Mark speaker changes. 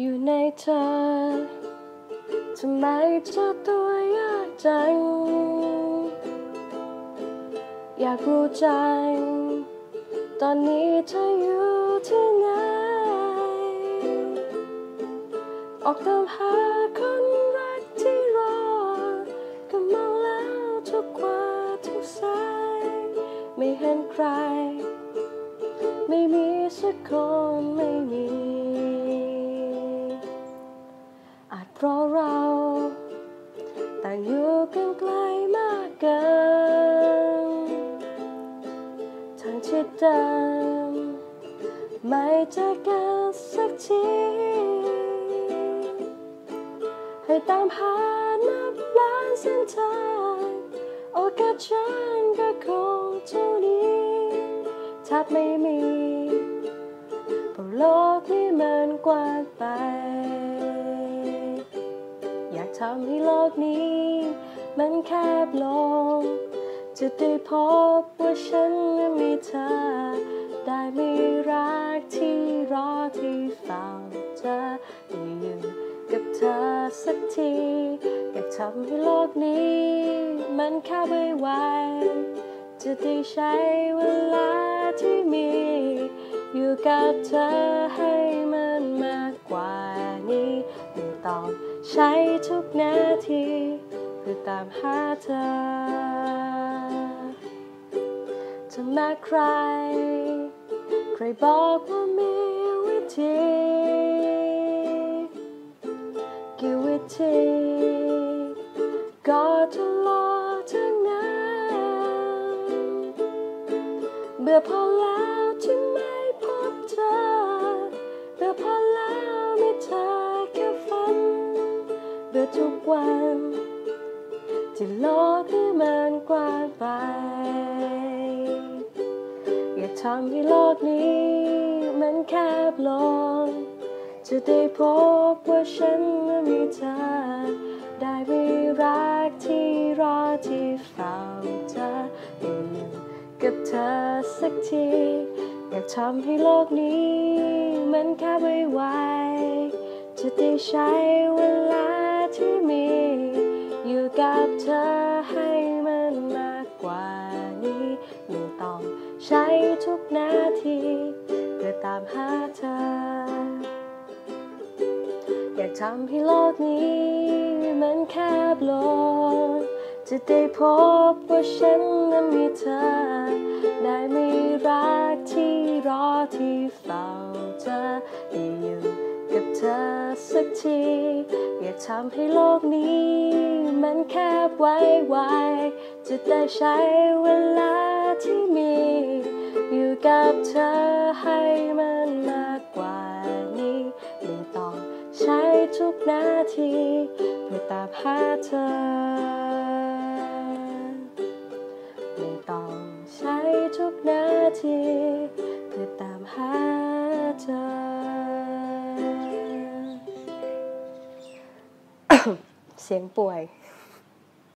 Speaker 1: อยู่ในเธอทำไมเจอตัวยากจัง อยากรู้จัง ตอนนี้เธออยู่ที่ไหน ออกตามหาคนรักที่รอ ก็มองแล้วทุกกว่าทุกสาย ไม่เห็นใคร ไม่มีสักคนไม่มี เดิม ไม่เจอกันสักที ให้ตามหานับล้านเส้นทางโอกาสฉันก็คงเท่านี้ถ้าไม่มีเพราะโลกนี้มันกว้างไป อยากทำให้โลกนี้ มันแคบลง จะได้พบว่าฉันนั้นมีเธอ ได้ไมีรักที่รอที่เฝ้าจะได้อยู่กับเธอสักที อยากทำให้โลกนี้ มันแคบไวๆจะได้ใช้เวลาที่มี อยู่กับเธอให้มันมากกว่านี้ไม่ต้องใช้ทุกนาทีเพื่อตามหาเธอ มาใคร ใครบอกว่ามีวิธี กี่วิธี ก็จะลอทั้งนั้นเบื่อพอแล้วที่ไม่พบเธอ เบื่อพอแล้วมีเธอแค่ฝัน เบื่อทุกวันที่โลกนี้มันกว้างไป ทำให้โลกนี้มันแคบลง จะได้พบว่าฉันมีเธอ ได้มีรักที่รอที่เฝ้าจะอยู่กับเธอสักทีอยากทำให้โลกนี้มันแคบไวๆจะได้ใช้เวลาที่มี อยู่กับเธอำให้โลกนี้มันแคบลงจะได้พบว่าฉันนั้นมีเธอ ได้มีรักที่รอที่เฝ้าเธอได้อยู่กับเธอสักที อยากทำให้โลกนี้มันแคบไวๆจะได้ใช้เวลา ทุกนาที เพื่อตามหาเธอ ไม่ต้องใช้ทุกนาที เพื่อตามหาเธอ เสียงป่วย